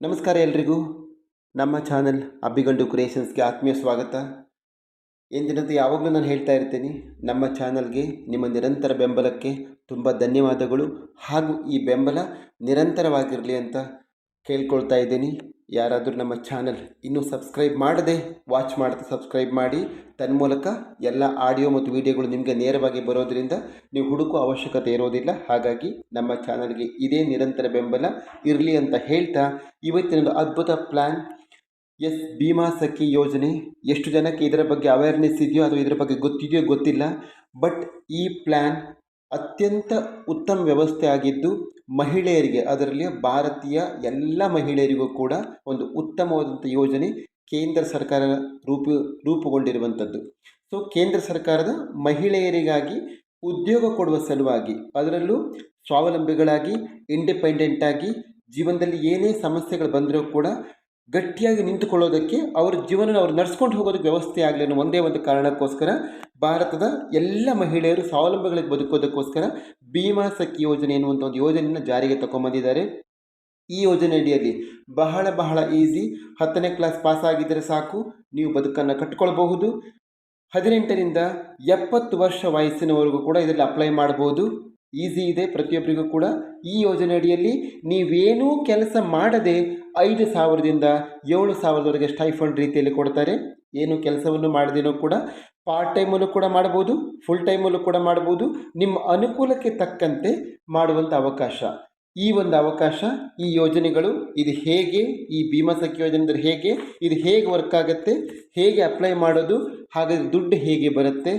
ನಮಸ್ಕಾರ ಎಲ್ರಿಗೂ. ನಮ್ಮ ಚಾನಲ್ ಅಬ್ಬಿಗಂಡು ಕ್ರಿಯೇಷನ್ಸ್ಗೆ ಆತ್ಮೀಯ ಸ್ವಾಗತ. ಎಂದಿನಂತೆ ಯಾವಾಗಲೂ ನಾನು ಹೇಳ್ತಾ ಇರ್ತೀನಿ, ನಮ್ಮ ಚಾನಲ್ಗೆ ನಿಮ್ಮ ನಿರಂತರ ಬೆಂಬಲಕ್ಕೆ ತುಂಬ ಧನ್ಯವಾದಗಳು. ಹಾಗೂ ಈ ಬೆಂಬಲ ನಿರಂತರವಾಗಿರಲಿ ಅಂತ ಕೇಳ್ಕೊಳ್ತಾ ಇದ್ದೀನಿ. ಯಾರಾದರೂ ನಮ್ಮ ಚಾನಲ್ ಇನ್ನೂ ಸಬ್ಸ್ಕ್ರೈಬ್ ಮಾಡದೆ ವಾಚ್ ಮಾಡ್ತಾ ಸಬ್ಸ್ಕ್ರೈಬ್ ಮಾಡಿ ತನ್ಮೂಲಕ ಎಲ್ಲ ಆಡಿಯೋ ಮತ್ತು ವಿಡಿಯೋಗಳು ನಿಮಗೆ ನೇರವಾಗಿ ಬರೋದರಿಂದ ನೀವು ಹುಡುಕುವ ಅವಶ್ಯಕತೆ ಇರೋದಿಲ್ಲ. ಹಾಗಾಗಿ ನಮ್ಮ ಚಾನಲ್ಗೆ ಇದೇ ನಿರಂತರ ಬೆಂಬಲ ಇರಲಿ ಅಂತ ಹೇಳ್ತಾ ಇವತ್ತಿನೊಂದು ಅದ್ಭುತ ಪ್ಲ್ಯಾನ್ ಎಸ್, ಭೀಮಾ ಸಖಿ ಯೋಜನೆ. ಎಷ್ಟು ಜನಕ್ಕೆ ಇದರ ಬಗ್ಗೆ ಅವೇರ್ನೆಸ್ ಇದೆಯೋ ಅಥವಾ ಇದರ ಬಗ್ಗೆ ಗೊತ್ತಿದೆಯೋ ಗೊತ್ತಿಲ್ಲ. ಬಟ್ ಈ ಪ್ಲ್ಯಾನ್ ಅತ್ಯಂತ ಉತ್ತಮ ವ್ಯವಸ್ಥೆ ಆಗಿದ್ದು ಮಹಿಳೆಯರಿಗೆ, ಅದರಲ್ಲಿ ಭಾರತೀಯ ಎಲ್ಲ ಮಹಿಳೆಯರಿಗೂ ಕೂಡ ಒಂದು ಉತ್ತಮವಾದಂಥ ಯೋಜನೆ ಕೇಂದ್ರ ಸರ್ಕಾರ ರೂಪು, ರೂಪುಗೊಂಡಿರುವಂಥದ್ದು. ಸೊ ಕೇಂದ್ರ ಸರ್ಕಾರದ ಮಹಿಳೆಯರಿಗಾಗಿ ಉದ್ಯೋಗ ಕೊಡುವ ಸಲುವಾಗಿ, ಅದರಲ್ಲೂ ಸ್ವಾವಲಂಬಿಗಳಾಗಿ ಇಂಡಿಪೆಂಡೆಂಟ್ ಆಗಿ, ಜೀವನದಲ್ಲಿ ಏನೇ ಸಮಸ್ಯೆಗಳು ಬಂದರೂ ಕೂಡ ಗಟ್ಟಿಯಾಗಿ ನಿಂತುಕೊಳ್ಳೋದಕ್ಕೆ ಅವರ ಜೀವನ ಅವರು ನಡೆಸ್ಕೊಂಡು ಹೋಗೋದಕ್ಕೆ ವ್ಯವಸ್ಥೆ ಆಗಲಿ ಅನ್ನೋ ಒಂದೇ ಒಂದು ಕಾರಣಕ್ಕೋಸ್ಕರ, ಭಾರತದ ಎಲ್ಲ ಮಹಿಳೆಯರು ಸ್ವಾವಲಂಬಿಗಳಿಗೆ ಬದುಕೋದಕ್ಕೋಸ್ಕರ ಭೀಮಾ ಸಖಿ ಯೋಜನೆ ಎನ್ನುವಂಥ ಒಂದು ಯೋಜನೆಯನ್ನು ಜಾರಿಗೆ ತಗೊಂಬಂದಿದ್ದಾರೆ ಈ ಯೋಜನೆ ಅಡಿಯಲ್ಲಿ ಬಹಳ ಬಹಳ ಈಸಿ, ಹತ್ತನೇ ಕ್ಲಾಸ್ ಪಾಸ್ ಆಗಿದ್ದರೆ ಸಾಕು, ನೀವು ಬದುಕನ್ನು ಕಟ್ಕೊಳ್ಬಹುದು. ಹದಿನೆಂಟರಿಂದ ಎಪ್ಪತ್ತು ವರ್ಷ ವಯಸ್ಸಿನವರೆಗೂ ಕೂಡ ಇದರಲ್ಲಿ ಅಪ್ಲೈ ಮಾಡ್ಬೋದು. ಈಸಿ ಇದೆ ಪ್ರತಿಯೊಬ್ಬರಿಗೂ ಕೂಡ. ಈ ಯೋಜನೆ ಅಡಿಯಲ್ಲಿ ನೀವೇನೂ ಕೆಲಸ ಮಾಡದೆ ಐದು ಸಾವಿರದಿಂದ ಏಳು ಸಾವಿರದವರೆಗೆ ಸ್ಟೈಫಂಡ್ ರೀತಿಯಲ್ಲಿ ಕೊಡ್ತಾರೆ. ಏನು ಕೆಲಸವನ್ನು ಮಾಡದೇನೋ ಕೂಡ ಪಾರ್ಟ್ ಟೈಮಲ್ಲೂ ಕೂಡ ಮಾಡ್ಬೋದು ಫುಲ್ ಟೈಮಲ್ಲೂ ಕೂಡ ಮಾಡ್ಬೋದು. ನಿಮ್ಮ ಅನುಕೂಲಕ್ಕೆ ತಕ್ಕಂತೆ ಮಾಡುವಂಥ ಅವಕಾಶ. ಈ ಒಂದು ಅವಕಾಶ, ಈ ಯೋಜನೆಗಳು, ಇದು ಹೇಗೆ, ಈ ಭೀಮಾ ಸಖಿ ಯೋಜನೆ ಅಂದರೆ ಹೇಗೆ, ಇದು ಹೇಗೆ ವರ್ಕ್ ಆಗುತ್ತೆ, ಹೇಗೆ ಅಪ್ಲೈ ಮಾಡೋದು, ಹಾಗಾದರೆ ದುಡ್ಡು ಹೇಗೆ ಬರುತ್ತೆ,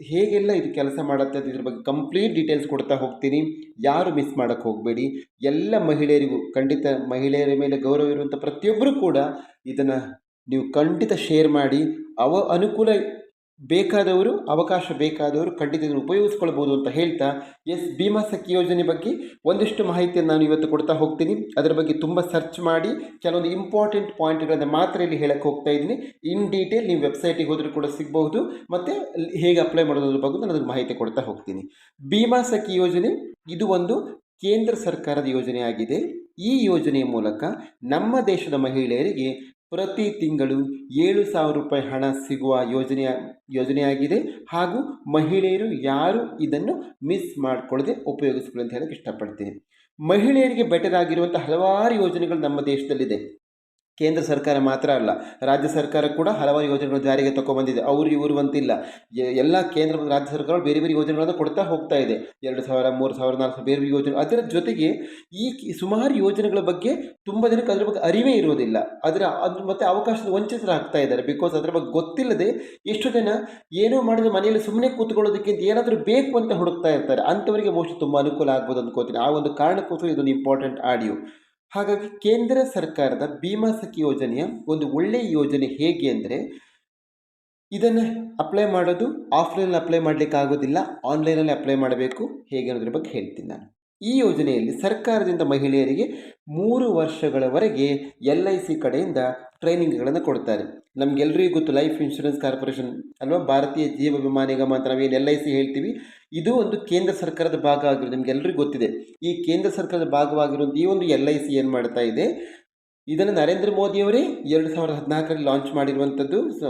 ಹೇಗೆಲ್ಲ ಇದು ಕೆಲಸ ಮಾಡುತ್ತೆ ಇದ್ರ ಬಗ್ಗೆ ಕಂಪ್ಲೀಟ್ ಡೀಟೇಲ್ಸ್ ಕೊಡ್ತಾ ಹೋಗ್ತೀನಿ. ಯಾರು ಮಿಸ್ ಮಾಡೋಕ್ಕೆ ಹೋಗಬೇಡಿ. ಎಲ್ಲ ಮಹಿಳೆಯರಿಗೂ, ಖಂಡಿತ ಮಹಿಳೆಯರ ಮೇಲೆ ಗೌರವ ಇರುವಂಥ ಪ್ರತಿಯೊಬ್ಬರೂ ಕೂಡ ಇದನ್ನು ನೀವು ಖಂಡಿತ ಶೇರ್ ಮಾಡಿ. ಅವ ಅನುಕೂಲ ಬೇಕಾದವರು, ಅವಕಾಶ ಬೇಕಾದವರು ಖಂಡಿತ ಉಪಯೋಗಿಸ್ಕೊಳ್ಬೋದು ಅಂತ ಹೇಳ್ತಾ ಎಸ್ ಭೀಮಾ ಸಖಿ ಯೋಜನೆ ಬಗ್ಗೆ ಒಂದಿಷ್ಟು ಮಾಹಿತಿಯನ್ನು ನಾನು ಇವತ್ತು ಕೊಡ್ತಾ ಹೋಗ್ತೀನಿ. ಅದರ ಬಗ್ಗೆ ತುಂಬ ಸರ್ಚ್ ಮಾಡಿ, ಕೆಲವೊಂದು ಇಂಪಾರ್ಟೆಂಟ್ ಪಾಯಿಂಟ್ಗಳನ್ನು ಮಾತ್ರ ಇಲ್ಲಿ ಹೇಳಕ್ಕೆ ಹೋಗ್ತಾ ಇದ್ದೀನಿ. ಇನ್ ಡೀಟೇಲ್ ನೀವು ವೆಬ್ಸೈಟಿಗೆ ಹೋದರೂ ಕೂಡ ಸಿಗಬಹುದು. ಮತ್ತು ಹೇಗೆ ಅಪ್ಲೈ ಮಾಡೋದ್ರ ಬಗ್ಗೆ ನಾನು ಅದಕ್ಕೆ ಮಾಹಿತಿ ಕೊಡ್ತಾ ಹೋಗ್ತೀನಿ. ಭೀಮಾ ಸಖಿ ಯೋಜನೆ, ಇದು ಒಂದು ಕೇಂದ್ರ ಸರ್ಕಾರದ ಯೋಜನೆಯಾಗಿದೆ. ಈ ಯೋಜನೆಯ ಮೂಲಕ ನಮ್ಮ ದೇಶದ ಮಹಿಳೆಯರಿಗೆ ಪ್ರತಿ ತಿಂಗಳು ಏಳು ಸಾವಿರ ರೂಪಾಯಿ ಹಣ ಸಿಗುವ ಯೋಜನೆಯ, ಯೋಜನೆಯಾಗಿದೆ. ಹಾಗೂ ಮಹಿಳೆಯರು ಯಾರು ಇದನ್ನು ಮಿಸ್ ಮಾಡಿಕೊಳ್ಳದೆ ಉಪಯೋಗಿಸ್ಕೊಳ್ಳಿ ಅಂತ ಹೇಳಕ್ಕೆ ಇಷ್ಟಪಡ್ತೀನಿ. ಮಹಿಳೆಯರಿಗೆ ಬೆಟರ್ ಆಗಿರುವಂಥ ಹಲವಾರು ಯೋಜನೆಗಳು ನಮ್ಮ ದೇಶದಲ್ಲಿದೆ. ಕೇಂದ್ರ ಸರ್ಕಾರ ಮಾತ್ರ ಅಲ್ಲ, ರಾಜ್ಯ ಸರ್ಕಾರ ಕೂಡ ಹಲವಾರು ಯೋಜನೆಗಳು ಜಾರಿಗೆ ತಗೊಂಡ್ಬಂದಿದೆ ಅವರು ಇವರು ಅಂತಿಲ್ಲ. ಎಲ್ಲ ಕೇಂದ್ರ ರಾಜ್ಯ ಸರ್ಕಾರಗಳು ಬೇರೆ ಬೇರೆ ಯೋಜನೆಗಳನ್ನು ಕೊಡ್ತಾ ಹೋಗ್ತಾ ಇದೆ. ಎರಡು ಸಾವಿರ, ಮೂರು ಸಾವಿರ, ನಾಲ್ಕು ಸಾವಿರ ಬೇರೆ ಬೇರೆ ಯೋಜನೆ, ಅದರ ಜೊತೆಗೆ ಈ ಸುಮಾರು ಯೋಜನೆಗಳ ಬಗ್ಗೆ ತುಂಬ ಜನಕ್ಕೆ ಅದರ ಬಗ್ಗೆ ಅರಿವೇ ಇರೋದಿಲ್ಲ ಅದರ ಅದ್ರ ಮತ್ತು ಅವಕಾಶದ ವಂಚಿತರಾಗ್ತಾ ಇದ್ದಾರೆ. ಬಿಕಾಸ್ ಅದರ ಬಗ್ಗೆ ಗೊತ್ತಿಲ್ಲದೆ ಎಷ್ಟು ಜನ ಏನೋ ಮಾಡಿದ್ರೆ ಮನೆಯಲ್ಲಿ ಸುಮ್ಮನೆ ಕೂತ್ಕೊಳ್ಳೋದಕ್ಕಿಂತ ಏನಾದರೂ ಬೇಕು ಅಂತ ಹುಡುಕ್ತಾ ಇರ್ತಾರೆ. ಅಂಥವರಿಗೆ ಮೋಸ್ಟ್ ತುಂಬ ಅನುಕೂಲ ಆಗ್ಬೋದು ಅಂದ್ಕೋತೀನಿ. ಆ ಒಂದು ಕಾರಣಕ್ಕೋಸ್ಕರ ಇದೊಂದು ಇಂಪಾರ್ಟೆಂಟ್ ಆಡಿಯೋ ಹಾಗಾಗಿ ಕೇಂದ್ರ ಸರ್ಕಾರದ ಭೀಮಾ ಸಖಿ ಯೋಜನೆಯ ಒಂದು ಒಳ್ಳೆಯ ಯೋಜನೆ ಹೇಗೆ ಅಂದರೆ, ಇದನ್ನು ಅಪ್ಲೈ ಮಾಡೋದು ಆಫ್ಲೈನಲ್ಲಿ ಅಪ್ಲೈ ಮಾಡಲಿಕ್ಕೆ ಆಗೋದಿಲ್ಲ ಆನ್ಲೈನಲ್ಲಿ ಅಪ್ಲೈ ಮಾಡಬೇಕು, ಹೇಗೆ ಅನ್ನೋದ್ರ ಬಗ್ಗೆ ಹೇಳ್ತೀನಿ ನಾನು. ಈ ಯೋಜನೆಯಲ್ಲಿ ಸರ್ಕಾರದಿಂದ ಮಹಿಳೆಯರಿಗೆ ಮೂರು ವರ್ಷಗಳವರೆಗೆ ಎಲ್ ಐ ಸಿ ಕಡೆಯಿಂದ ಟ್ರೈನಿಂಗ್ಗಳನ್ನು ಕೊಡ್ತಾರೆ. ನಮಗೆಲ್ಲರಿಗೂ ಗೊತ್ತು, ಲೈಫ್ ಇನ್ಶೂರೆನ್ಸ್ ಕಾರ್ಪೊರೇಷನ್ ಅಲ್ವಾ, ಭಾರತೀಯ ಜೀವ ವಿಮಾ ನಿಗಮ ಅಂತ ನಾವೇನು ಎಲ್ ಐ ಸಿ ಹೇಳ್ತೀವಿ, ಇದು ಒಂದು ಕೇಂದ್ರ ಸರ್ಕಾರದ ಭಾಗ ಆಗಿರೋದು ನಿಮಗೆಲ್ಲರಿಗೂ ಗೊತ್ತಿದೆ. ಈ ಕೇಂದ್ರ ಸರ್ಕಾರದ ಭಾಗವಾಗಿರುವಂಥ ಈ ಒಂದು ಎಲ್ ಐ ಸಿ ಏನು ಮಾಡ್ತಾ ಇದೆ, ಇದನ್ನು ನರೇಂದ್ರ ಮೋದಿಯವರೇ ಎರಡು ಸಾವಿರದ ಹದಿನಾಲ್ಕರಲ್ಲಿ ಲಾಂಚ್ ಮಾಡಿರುವಂಥದ್ದು, ಸೊ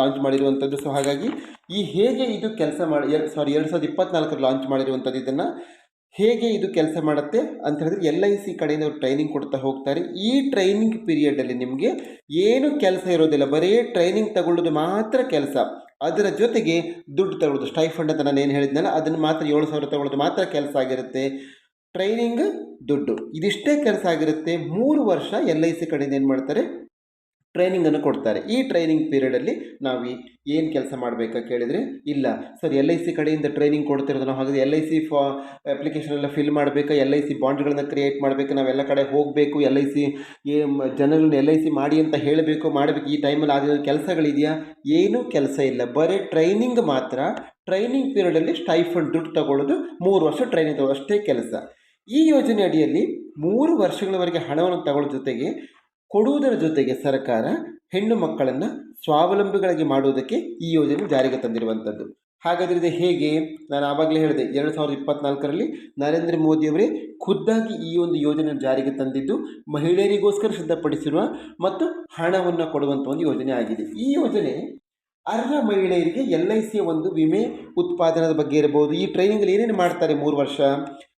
ಲಾಂಚ್ ಮಾಡಿರುವಂಥದ್ದು. ಸೊ, ಹಾಗಾಗಿ ಈ ಹೇಗೆ ಇದು ಕೆಲಸ ಮಾಡಿ, ಎರಡು, ಸಾರಿ, ಎರಡು ಸಾವಿರದ ಇಪ್ಪತ್ನಾಲ್ಕರಲ್ಲಿ ಲಾಂಚ್ ಮಾಡಿರುವಂಥದ್ದು ಇದನ್ನು ಹೇಗೆ ಇದು ಕೆಲಸ ಮಾಡುತ್ತೆ ಅಂತ ಹೇಳಿದ್ರೆ ಎಲ್ ಐ ಸಿ ಕಡೆಯಿಂದ ಅವರು ಟ್ರೈನಿಂಗ್ ಕೊಡ್ತಾ ಹೋಗ್ತಾರೆ. ಈ ಟ್ರೈನಿಂಗ್ ಪೀರಿಯಡಲ್ಲಿ ನಿಮಗೆ ಏನು ಕೆಲಸ ಇರೋದಿಲ್ಲ, ಬರೀ ಟ್ರೈನಿಂಗ್ ತಗೊಳ್ಳೋದು ಮಾತ್ರ ಕೆಲಸ. ಅದರ ಜೊತೆಗೆ ದುಡ್ಡು ತಗೊಳ್ಳೋದು ಸ್ಟೈಫಂಡ್ ಅಂತ ನಾನು ಏನು ಹೇಳಿದ್ನಲ್ಲ, ಅದನ್ನು ಮಾತ್ರ ಏಳು ಸಾವಿರ ತಗೊಳ್ಳೋದು ಮಾತ್ರ ಕೆಲಸ ಆಗಿರುತ್ತೆ. ಟ್ರೈನಿಂಗ್ ದುಡ್ಡು. ಇದಿಷ್ಟೇ ಕೆಲಸ ಆಗಿರುತ್ತೆ. ಮೂರು ವರ್ಷ ಎಲ್ ಐ ಸಿ ಕಡೆಯಿಂದ ಏನು ಮಾಡ್ತಾರೆ? ಟ್ರೈನಿಂಗನ್ನು ಕೊಡ್ತಾರೆ. ಈ ಟ್ರೈನಿಂಗ್ ಪೀರಿಯಡಲ್ಲಿ ನಾವು ಏನು ಕೆಲಸ ಮಾಡಬೇಕಾ ಕೇಳಿದರೆ, ಇಲ್ಲ, ಸರ್ ಎಲ್ ಐ ಸಿ ಕಡೆಯಿಂದ ಟ್ರೈನಿಂಗ್ ಕೊಡ್ತಿರೋದು, ನಾವು ಹಾಗಾದರೆ ಎಲ್ ಐ ಸಿ ಫಾ ಅಪ್ಲಿಕೇಶನ್ ಎಲ್ಲ ಫಿಲ್ ಮಾಡಬೇಕಾ ಎಲ್ ಐ ಸಿ ಬಾಂಡ್ಗಳನ್ನು ಕ್ರಿಯೇಟ್ ಮಾಡಬೇಕು ನಾವೆಲ್ಲ ಕಡೆ ಹೋಗಬೇಕು ಎಲ್ ಐ ಸಿ ಜನರನ್ನು ಎಲ್ ಐ ಸಿ ಮಾಡಿ ಅಂತ ಹೇಳಬೇಕು, ಮಾಡಬೇಕು, ಈ ಟೈಮಲ್ಲಿ ಆಗಿರೋ ಕೆಲಸಗಳಿದೆಯಾ? ಏನೂ ಕೆಲಸ ಇಲ್ಲ. ಬರೀ ಟ್ರೈನಿಂಗ್ ಮಾತ್ರ ಟ್ರೈನಿಂಗ್ ಪೀರಿಯಡಲ್ಲಿ ಸ್ಟೈಫಂಡ್ ದುಡ್ಡು ತಗೊಳ್ಳೋದು ಮೂರು ವರ್ಷ ಟ್ರೈನಿಂಗ್ ತಗೋ ಅಷ್ಟೇ ಕೆಲಸ. ಈ ಯೋಜನೆ ಅಡಿಯಲ್ಲಿ ಮೂರು ವರ್ಷಗಳವರೆಗೆ ಹಣವನ್ನು ತಗೊಳ್ಳೋ ಜೊತೆಗೆ ಕೊಡುವುದರ ಜೊತೆಗೆ ಸರ್ಕಾರ ಹೆಣ್ಣು ಮಕ್ಕಳನ್ನು ಸ್ವಾವಲಂಬಿಗಳಾಗಿ ಮಾಡುವುದಕ್ಕೆ ಈ ಯೋಜನೆ ಜಾರಿಗೆ ತಂದಿರುವಂಥದ್ದು ಹಾಗಾದರೆ ಇದು ಹೇಗೆ? ನಾನು ಆವಾಗಲೇ ಹೇಳಿದೆ, ಎರಡು ಸಾವಿರದ ಇಪ್ಪತ್ನಾಲ್ಕರಲ್ಲಿ ನರೇಂದ್ರ ಮೋದಿಯವರೇ ಖುದ್ದಾಗಿ ಈ ಒಂದು ಯೋಜನೆ ಜಾರಿಗೆ ತಂದಿದ್ದು, ಮಹಿಳೆಯರಿಗೋಸ್ಕರ ಸಿದ್ಧಪಡಿಸಿರುವ ಮತ್ತು ಹಣವನ್ನು ಕೊಡುವಂಥ ಒಂದು ಯೋಜನೆ ಆಗಿದೆ. ಈ ಯೋಜನೆ ಅರ್ಹ ಮಹಿಳೆಯರಿಗೆ ಎಲ್ ಐ ಸಿಯ ಒಂದು ವಿಮೆ ಉತ್ಪಾದನದ ಬಗ್ಗೆ ಇರಬಹುದು. ಈ ಟ್ರೈನಿಂಗಲ್ಲಿ ಏನೇನು ಮಾಡ್ತಾರೆ ಮೂರು ವರ್ಷ?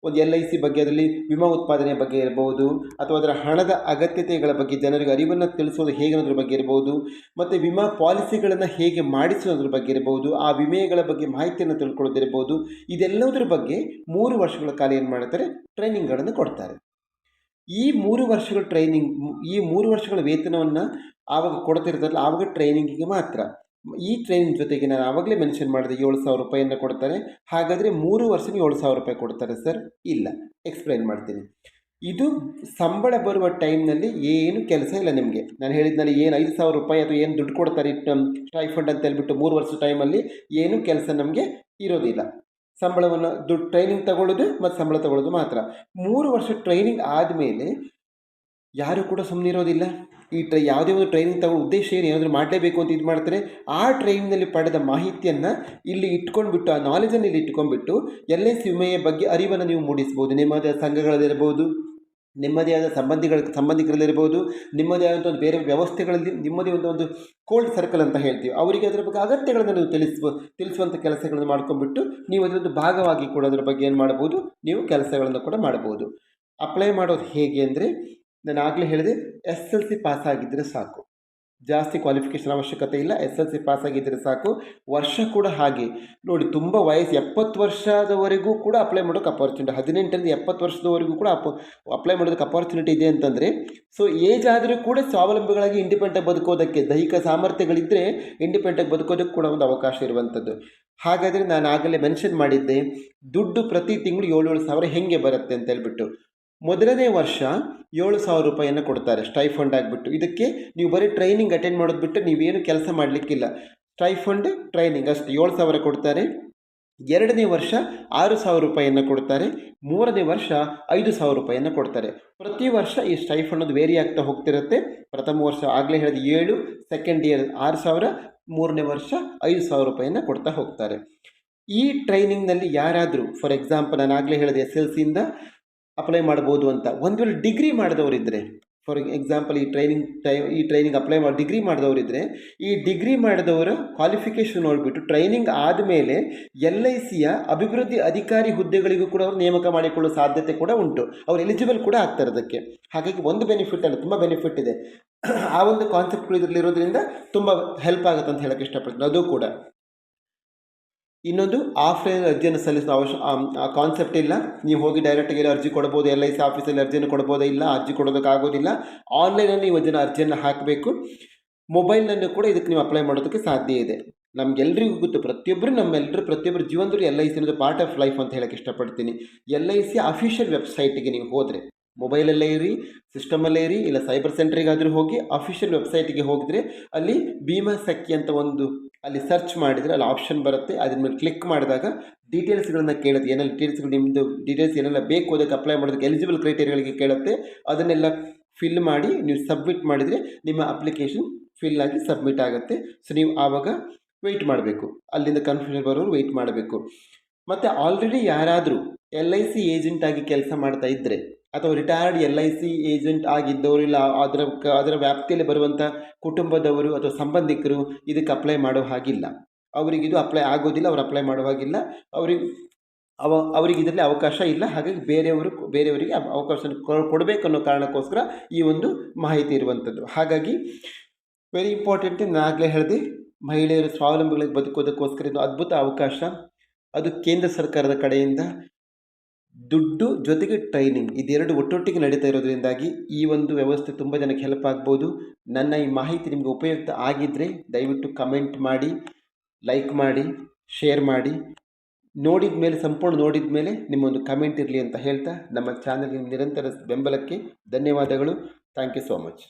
ಒಂದು ಎಲ್ ಐ ಸಿ ಬಗ್ಗೆ, ಅದರಲ್ಲಿ ವಿಮಾ ಉತ್ಪಾದನೆಯ ಬಗ್ಗೆ ಇರಬಹುದು. ಅಥವಾ ಅದರ ಹಣದ ಅಗತ್ಯತೆಗಳ ಬಗ್ಗೆ, ಜನರಿಗೆ ಅರಿವನ್ನು ತಿಳಿಸೋದು ಹೇಗೆ ಅನ್ನೋದ್ರ ಬಗ್ಗೆ ಇರಬಹುದು. ಮತ್ತು ವಿಮಾ ಪಾಲಿಸಿಗಳನ್ನು ಹೇಗೆ ಮಾಡಿಸೋದ್ರ ಬಗ್ಗೆ ಇರಬಹುದು. ಆ ವಿಮೆಗಳ ಬಗ್ಗೆ ಮಾಹಿತಿಯನ್ನು ತಿಳ್ಕೊಳ್ಳೋದಿರ್ಬೋದು ಇದೆಲ್ಲದರ ಬಗ್ಗೆ ಮೂರು ವರ್ಷಗಳ ಕಾಲ ಏನು ಮಾಡ್ತಾರೆ? ಟ್ರೈನಿಂಗ್ಗಳನ್ನು ಕೊಡ್ತಾರೆ. ಈ ಮೂರು ವರ್ಷಗಳ ಟ್ರೈನಿಂಗ್ ಈ ಮೂರು ವರ್ಷಗಳ ವೇತನವನ್ನು ಆವಾಗ ಕೊಡ್ತಿರ್ತಾರಲ್ಲ, ಆವಾಗ ಟ್ರೈನಿಂಗಿಗೆ ಮಾತ್ರ. ಈ ಟ್ರೈನಿಂಗ್ ಜೊತೆಗೆ ನಾನು ಆವಾಗಲೇ ಮೆನ್ಷನ್ ಮಾಡಿದೆ ಏಳು ಸಾವಿರ ರೂಪಾಯಿಯನ್ನು ಕೊಡ್ತಾರೆ. ಹಾಗಾದರೆ ಮೂರು ವರ್ಷಕ್ಕೆ ಏಳು ಸಾವಿರ ರೂಪಾಯಿ ಕೊಡ್ತಾರೆ ಸರ್? ಇಲ್ಲ. ಎಕ್ಸ್ಪ್ಲೈನ್ ಮಾಡ್ತೀನಿ. ಇದು ಸಂಬಳ ಬರುವ ಟೈಮ್ನಲ್ಲಿ ಏನು ಕೆಲಸ ಇಲ್ಲ ನಿಮಗೆ. ನಾನು ಹೇಳಿದ್ನಲ್ಲಿ ಏನು ಐದು ಸಾವಿರ ರೂಪಾಯಿ ಅಥವಾ ಏನು ದುಡ್ಡು ಕೊಡ್ತಾರೆ ಸ್ಟೈಫಂಡ್ ಅಂತ ಹೇಳ್ಬಿಟ್ಟು ಮೂರು ವರ್ಷ ಟೈಮಲ್ಲಿ ಏನು ಕೆಲಸ ನಮಗೆ ಇರೋದಿಲ್ಲ ಸಂಬಳವನ್ನು ದುಡ್ಡು ಟ್ರೈನಿಂಗ್ ತಗೊಳ್ಳೋದು ಮತ್ತು ಸಂಬಳ ತಗೊಳ್ಳೋದು ಮಾತ್ರ. ಮೂರು ವರ್ಷ ಟ್ರೈನಿಂಗ್ ಆದಮೇಲೆ ಯಾರು ಕೂಡ ಸುಮ್ಮನೆ ಇರೋದಿಲ್ಲ ಈ ಟ್ರೈ ಯಾವುದೇ ಒಂದು ಟ್ರೈನಿಂಗ್ ತಗೊಂಡು ಉದ್ದೇಶ ಏನು, ಏನಾದರೂ ಮಾಡಲೇಬೇಕು ಅಂತ ಇದು ಮಾಡ್ತಾರೆ, ಆ ಟ್ರೈನಿಂಗ್ನಲ್ಲಿ ಪಡೆದ ಮಾಹಿತಿಯನ್ನು ಇಲ್ಲಿ ಇಟ್ಕೊಂಡ್ಬಿಟ್ಟು, ಆ ನಾಲೆಜನ್ನು ಇಲ್ಲಿ ಇಟ್ಕೊಂಡ್ಬಿಟ್ಟು ಎಲ್ ಐ ಸಿ ವಿಮೆಯ ಬಗ್ಗೆ ಅರಿವನ್ನು ನೀವು ಮೂಡಿಸ್ಬೋದು. ನಿಮ್ಮದೇ ಸಂಘಗಳಲ್ಲಿರ್ಬೋದು ನಿಮ್ಮದೇ ಆದ ಸಂಬಂಧಿಗಳ ಸಂಬಂಧಿಕರಲ್ಲಿರ್ಬೋದು ನಿಮ್ಮದೇ ಆದಂಥ ಒಂದು ಬೇರೆ ವ್ಯವಸ್ಥೆಗಳಲ್ಲಿ ನಿಮ್ಮದೇ ಒಂದು ಒಂದು ಕೋಲ್ಡ್ ಸರ್ಕಲ್ ಅಂತ ಹೇಳ್ತೀವಿ. ಅವರಿಗೆ ಅದರ ಬಗ್ಗೆ ಅಗತ್ಯಗಳನ್ನು ನೀವು ತಿಳಿಸ್ಬೋ ತಿಳಿಸುವಂಥ ಕೆಲಸಗಳನ್ನು ಮಾಡ್ಕೊಂಡ್ಬಿಟ್ಟು, ನೀವು ಅದರೊಂದು ಭಾಗವಾಗಿ ಕೂಡ ಅದರ ಬಗ್ಗೆ ಏನು ಮಾಡ್ಬೋದು, ನೀವು ಕೆಲಸಗಳನ್ನು ಕೂಡ ಮಾಡ್ಬೋದು. ಅಪ್ಲೈ ಮಾಡೋದು ಹೇಗೆ ಅಂದರೆ ನಾನು ಆಗಲೇ ಹೇಳಿದೆ ಎಸ್ ಎಲ್ ಸಿ ಪಾಸ್ ಆಗಿದ್ದರೆ ಸಾಕು. ಜಾಸ್ತಿ ಕ್ವಾಲಿಫಿಕೇಷನ್ ಅವಶ್ಯಕತೆ ಇಲ್ಲ ಎಸ್ ಎಲ್ ಸಿ ಪಾಸ್ ಆಗಿದ್ದರೆ ಸಾಕು. ವರ್ಷ ಕೂಡ ಹಾಗೆ. ನೋಡಿ, ತುಂಬ ವಯಸ್ಸು, ಎಪ್ಪತ್ತು ವರ್ಷದವರೆಗೂ ಕೂಡ ಅಪ್ಲೈ ಮಾಡೋಕ್ಕೆ ಅಪಾರ್ಚುನಿಟಿ ಹದಿನೆಂಟರಿಂದ ಎಪ್ಪತ್ತು ವರ್ಷದವರೆಗೂ ಕೂಡ ಅಪ್ ಅಪ್ಲೈ ಮಾಡೋದಕ್ಕೆ ಅಪಾರ್ಚುನಿಟಿ ಇದೆ ಅಂತಂದರೆ ಸೊ ಏಜ್ ಆದರೂ ಕೂಡ ಸ್ವಾವಲಂಬಿಗಳಾಗಿ ಇಂಡಿಪೆಂಡಾಗಿ ಬದುಕೋದಕ್ಕೆ, ದೈಹಿಕ ಸಾಮರ್ಥ್ಯಗಳಿದ್ದರೆ ಇಂಡಿಪೆಂಡಾಗಿ ಬದುಕೋದಕ್ಕೆ ಕೂಡ ಒಂದು ಅವಕಾಶ ಇರುವಂಥದ್ದು ಹಾಗಾದರೆ ನಾನು ಆಗಲೇ ಮೆನ್ಷನ್ ಮಾಡಿದ್ದೆ, ದುಡ್ಡು ಪ್ರತಿ ತಿಂಗಳು ಏಳು ಏಳು ಸಾವಿರ ಹೇಗೆ ಬರುತ್ತೆ ಅಂತ ಹೇಳ್ಬಿಟ್ಟು. ಮೊದಲನೇ ವರ್ಷ ಏಳು ಸಾವಿರ ರೂಪಾಯಿಯನ್ನು ಕೊಡ್ತಾರೆ ಸ್ಟೈಫಂಡ್ ಆಗಿಬಿಟ್ಟು. ಇದಕ್ಕೆ ನೀವು ಬರೀ ಟ್ರೈನಿಂಗ್ ಅಟೆಂಡ್ ಮಾಡೋದು ಬಿಟ್ಟು ನೀವೇನು ಕೆಲಸ ಮಾಡಲಿಕ್ಕಿಲ್ಲ. ಸ್ಟೈಫಂಡ್ ಟ್ರೈನಿಂಗ್ ಅಷ್ಟು. ಏಳು ಸಾವಿರ ಕೊಡ್ತಾರೆ. ಎರಡನೇ ವರ್ಷ ಆರು ಸಾವಿರ ರೂಪಾಯಿಯನ್ನು ಕೊಡ್ತಾರೆ. ಮೂರನೇ ವರ್ಷ ಐದು ಸಾವಿರ ರೂಪಾಯಿಯನ್ನು ಕೊಡ್ತಾರೆ. ಪ್ರತಿ ವರ್ಷ ಈ ಸ್ಟೈಫಂಡ್ ವೇರಿ ಆಗ್ತಾ ಹೋಗ್ತಿರುತ್ತೆ. ಪ್ರಥಮ ವರ್ಷ ಆಗಲೇ ಹೇಳಿದ ಏಳು ಸೆಕೆಂಡ್ ಇಯರ್ ಆರು ಸಾವಿರ, ಮೂರನೇ ವರ್ಷ ಐದು ಸಾವಿರ ರೂಪಾಯಿಯನ್ನು ಕೊಡ್ತಾ ಹೋಗ್ತಾರೆ. ಈ ಟ್ರೈನಿಂಗ್ನಲ್ಲಿ ಯಾರಾದರೂ ಫಾರ್ ಎಕ್ಸಾಂಪಲ್ ನಾನು ಆಗಲೇ ಹೇಳಿದೆ ಎಸ್ ಎಲ್ ಸಿಯಿಂದ ಅಪ್ಲೈ ಮಾಡ್ಬೋದು ಅಂತ. ಒಂದು ವೇಳೆ ಡಿಗ್ರಿ ಮಾಡಿದವರಿದ್ದರೆ ಫಾರ್ ಎಕ್ಸಾಂಪಲ್ ಈ ಟ್ರೈನಿಂಗ್ ಟೈಮ್ ಈ ಟ್ರೈನಿಂಗ್ ಅಪ್ಲೈ ಮಾಡಿ ಡಿಗ್ರಿ ಮಾಡಿದವರಿದ್ದರೆ ಈ ಡಿಗ್ರಿ ಮಾಡಿದವರ ಕ್ವಾಲಿಫಿಕೇಷನ್ ನೋಡಿಬಿಟ್ಟು ಟ್ರೈನಿಂಗ್ ಆದಮೇಲೆ ಎಲ್ ಐ ಸಿಯ ಅಭಿವೃದ್ಧಿ ಅಧಿಕಾರಿ ಹುದ್ದೆಗಳಿಗೂ ಕೂಡ ಅವರು ನೇಮಕ ಮಾಡಿಕೊಳ್ಳೋ ಸಾಧ್ಯತೆ ಕೂಡ ಉಂಟು. ಅವ್ರು ಎಲಿಜಿಬಲ್ ಕೂಡ ಆಗ್ತಾರೆ ಅದಕ್ಕೆ. ಹಾಗಾಗಿ ಒಂದು ಬೆನಿಫಿಟ್ ಅಲ್ಲ, ತುಂಬ ಬೆನಿಫಿಟ್ ಇದೆ. ಆ ಒಂದು ಕಾನ್ಸೆಪ್ಟ್ಗಳು ಇದರಲ್ಲಿ ಇರೋದ್ರಿಂದ ತುಂಬ ಹೆಲ್ಪ್ ಆಗುತ್ತೆ ಅಂತ ಹೇಳೋಕ್ಕೆ ಇಷ್ಟಪಡ್ತೀನಿ. ಅದು ಕೂಡ. ಇನ್ನೊಂದು ಆಫ್ಲೈನ್ ಅರ್ಜಿಯನ್ನು ಸಲ್ಲಿಸುವ ಅವಶ್ಯ ಕಾನ್ಸೆಪ್ಟ್ ಇಲ್ಲ. ನೀವು ಹೋಗಿ ಡೈರೆಕ್ಟಾಗಿ ಎಲ್ಲ ಅರ್ಜಿ ಕೊಡ್ಬೋದು ಎಲ್ ಐ ಸಿ ಆಫೀಸಲ್ಲಿ ಅರ್ಜಿಯನ್ನು ಕೊಡ್ಬೋದೇ ಇಲ್ಲ, ಅರ್ಜಿ ಕೊಡೋದಕ್ಕಾಗೋದಿಲ್ಲ ಆನ್ಲೈನಲ್ಲಿ ನೀವು ಜನ ಅರ್ಜಿಯನ್ನು ಹಾಕಬೇಕು. ಮೊಬೈಲ್ನಲ್ಲೂ ಕೂಡ ಇದಕ್ಕೆ ನೀವು ಅಪ್ಲೈ ಮಾಡೋದಕ್ಕೆ ಸಾಧ್ಯ ಇದೆ. ನಮಗೆಲ್ಲರಿಗೂ ಗೊತ್ತು ಪ್ರತಿಯೊಬ್ಬರು ನಮ್ಮೆಲ್ಲರೂ ಪ್ರತಿಯೊಬ್ಬರ ಜೀವನದಲ್ಲಿ L I C part of life ಅಂತ ಹೇಳಕ್ಕೆ ಇಷ್ಟಪಡ್ತೀನಿ. ಎಲ್ ಐ ಸಿ ಅಫಿಷಿಯಲ್ ವೆಬ್ಸೈಟಿಗೆ ನೀವು ಹೋದರೆ ಮೊಬೈಲಲ್ಲೇ ಇರಿ ಸಿಸ್ಟಮಲ್ಲೇ ಇರಿ, ಇಲ್ಲ ಸೈಬರ್ ಸೆಂಟ್ರಿಗಾದರೂ ಹೋಗಿ ಅಫಿಷಿಯಲ್ ವೆಬ್ಸೈಟಿಗೆ ಹೋಗಿದ್ರೆ ಅಲ್ಲಿ ಭೀಮಾ ಸಖಿ ಅಂತ ಒಂದು ಅಲ್ಲಿ ಸರ್ಚ್ ಮಾಡಿದರೆ ಅಲ್ಲಿ ಆಪ್ಷನ್ ಬರುತ್ತೆ. ಅದ್ರ ಮೇಲೆ ಕ್ಲಿಕ್ ಮಾಡಿದಾಗ ಡೀಟೇಲ್ಸ್ಗಳನ್ನ ಕೇಳುತ್ತೆ. ಏನೆಲ್ಲ ಡೀಟೇಲ್ಸ್ಗಳು ನಿಮ್ಮದು ಡೀಟೇಲ್ಸ್ ಏನೆಲ್ಲ ಬೇಕು ಅದಕ್ಕೆ ಅಪ್ಲೈ ಮಾಡೋದಕ್ಕೆ ಎಲಿಜಿಬಲ್ ಕ್ರೈಟೇರಿಯಾಗಳಿಗೆ ಕೇಳುತ್ತೆ. ಅದನ್ನೆಲ್ಲ ಫಿಲ್ ಮಾಡಿ ನೀವು ಸಬ್ಮಿಟ್ ಮಾಡಿದರೆ ನಿಮ್ಮ ಅಪ್ಲಿಕೇಶನ್ ಫಿಲ್ ಆಗಿ ಸಬ್ಮಿಟ್ ಆಗುತ್ತೆ. ಸೊ ನೀವು ಆವಾಗ ವೆಯ್ಟ್ ಮಾಡಬೇಕು. ಅಲ್ಲಿಂದ ಕನ್ಫ್ಯೂಷನ್ ಬರೋರು ವೆಯ್ಟ್ ಮಾಡಬೇಕು. ಮತ್ತು ಆಲ್ರೆಡಿ ಯಾರಾದರೂ ಎಲ್ ಐ ಸಿ ಏಜೆಂಟಾಗಿ ಕೆಲಸ ಮಾಡ್ತಾ ಇದ್ದರೆ ಅಥವಾ retired L I C agent ಆಗಿದ್ದವರು ಇಲ್ಲ, ಅದರ ಅದರ ವ್ಯಾಪ್ತಿಯಲ್ಲಿ ಬರುವಂಥ ಕುಟುಂಬದವರು ಅಥವಾ ಸಂಬಂಧಿಕರು ಇದಕ್ಕೆ ಅಪ್ಲೈ ಮಾಡೋ ಹಾಗಿಲ್ಲ. ಅವರಿಗೆ ಇದು ಅಪ್ಲೈ ಆಗೋದಿಲ್ಲ, ಅವ್ರು ಅಪ್ಲೈ ಮಾಡೋ ಹಾಗಿಲ್ಲ. ಅವ್ರಿಗೆ, ಅವ, ಅವರಿಗೆ ಇದರಲ್ಲಿ ಅವಕಾಶ ಇಲ್ಲ, ಹಾಗಾಗಿ ಬೇರೆಯವರು, ಬೇರೆಯವರಿಗೆ ಅವಕಾಶ ಕೊಡಬೇಕು ಅನ್ನೋ ಕಾರಣಕ್ಕೋಸ್ಕರ ಈ ಒಂದು ಮಾಹಿತಿ ಇರುವಂಥದ್ದು ಹಾಗಾಗಿ ವೆರಿ ಇಂಪಾರ್ಟೆಂಟ್ ನಾನು ಆಗಲೇ ಹೇಳಿದೆ, ಮಹಿಳೆಯರು ಸ್ವಾವಲಂಬಿಗಳಿಗೆ ಬದುಕೋದಕ್ಕೋಸ್ಕರ ಇದು ಅದ್ಭುತ ಅವಕಾಶ. ಅದು ಕೇಂದ್ರ ಸರ್ಕಾರದ ಕಡೆಯಿಂದ ದುಡ್ಡು ಜೊತೆಗೆ ಟ್ರೈನಿಂಗ್ ಇದೆರಡು ಒಟ್ಟೊಟ್ಟಿಗೆ ನಡೀತಾ ಇರೋದ್ರಿಂದಾಗಿ ಈ ಒಂದು ವ್ಯವಸ್ಥೆ ತುಂಬ ಜನಕ್ಕೆ ಹೆಲ್ಪ್ ಆಗ್ಬೋದು. ನನ್ನ ಈ ಮಾಹಿತಿ ನಿಮಗೆ ಉಪಯುಕ್ತ ಆಗಿದ್ದರೆ ದಯವಿಟ್ಟು ಕಮೆಂಟ್ ಮಾಡಿ ಲೈಕ್ ಮಾಡಿ ಶೇರ್ ಮಾಡಿ. ನೋಡಿದ ಮೇಲೆ ಸಂಪೂರ್ಣ ನೋಡಿದ ಮೇಲೆ ನಿಮ್ಮೊಂದು ಕಮೆಂಟ್ ಇರಲಿ ಅಂತ ಹೇಳ್ತಾ ನಮ್ಮ ಚಾನಲ್ಗೆ ನಿರಂತರ ಬೆಂಬಲಕ್ಕೆ ಧನ್ಯವಾದಗಳು. Thank you so much